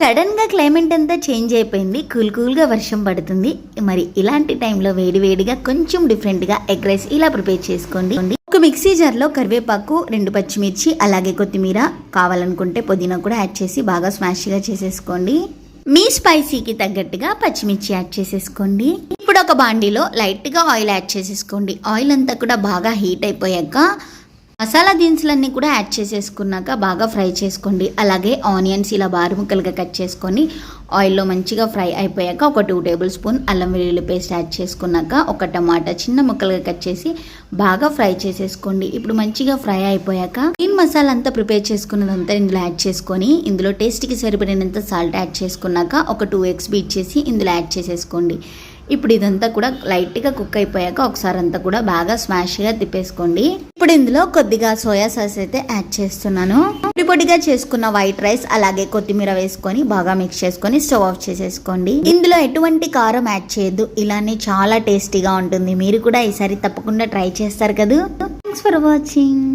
సడన్గా క్లైమేట్ అంతా చేంజ్ అయిపోయింది. కూల్ కూల్గా వర్షం పడుతుంది. మరి ఇలాంటి టైంలో వేడి వేడిగా కొంచెం డిఫరెంట్గా ఎగ్ రైస్ ఇలా ప్రిపేర్ చేసుకోండి. ఒక మిక్సీ జార్లో కరివేపాకు రెండు పచ్చిమిర్చి అలాగే కొత్తిమీర కావాలనుకుంటే పుదీనా కూడా యాడ్ చేసి బాగా స్మాష్గా చేసేసుకోండి. మీ స్పైసీకి తగ్గట్టుగా పచ్చిమిర్చి యాడ్ చేసేసుకోండి. ఇప్పుడు ఒక బాండీలో లైట్గా ఆయిల్ యాడ్ చేసేసుకోండి. ఆయిల్ అంతా కూడా బాగా హీట్ అయిపోయాక మసాలా దినుసులన్నీ కూడా యాడ్ చేసేసుకున్నాక బాగా ఫ్రై చేసుకోండి. అలాగే ఆనియన్స్ ఇలా బారు ముక్కలుగా కట్ చేసుకొని ఆయిల్లో మంచిగా ఫ్రై అయిపోయాక ఒక టూ టేబుల్ స్పూన్ అల్లం వెల్లుల్లి పేస్ట్ యాడ్ చేసుకున్నాక ఒక టమాటా చిన్న ముక్కలుగా కట్ చేసి బాగా ఫ్రై చేసేసుకోండి. ఇప్పుడు మంచిగా ఫ్రై అయిపోయాక గ్రీన్ మసాలా అంతా ప్రిపేర్ చేసుకున్నదంతా ఇందులో యాడ్ చేసుకొని ఇందులో టేస్ట్కి సరిపడినంత సాల్ట్ యాడ్ చేసుకున్నాక ఒక టూ ఎగ్స్ బీట్ చేసి ఇందులో యాడ్ చేసేసుకోండి. ఇప్పుడు ఇదంతా కూడా లైట్గా కుక్ అయిపోయాక ఒకసారి అంతా కూడా బాగా స్మాష్గా తిప్పేసుకోండి. ఇప్పుడు ఇందులో కొద్దిగా సోయా సాస్ అయితే యాడ్ చేస్తున్నాను. పొడి పొడిగా చేసుకున్న వైట్ రైస్ అలాగే కొత్తిమీర వేసుకొని బాగా మిక్స్ చేసుకొని స్టవ్ ఆఫ్ చేసేసుకోండి. ఇందులో ఎటువంటి కారం యాడ్ చేయొద్దు. ఇలానే చాలా టేస్టీగా ఉంటుంది. మీరు కూడా ఈసారి తప్పకుండా ట్రై చేస్తారు కదా. Thanks for watching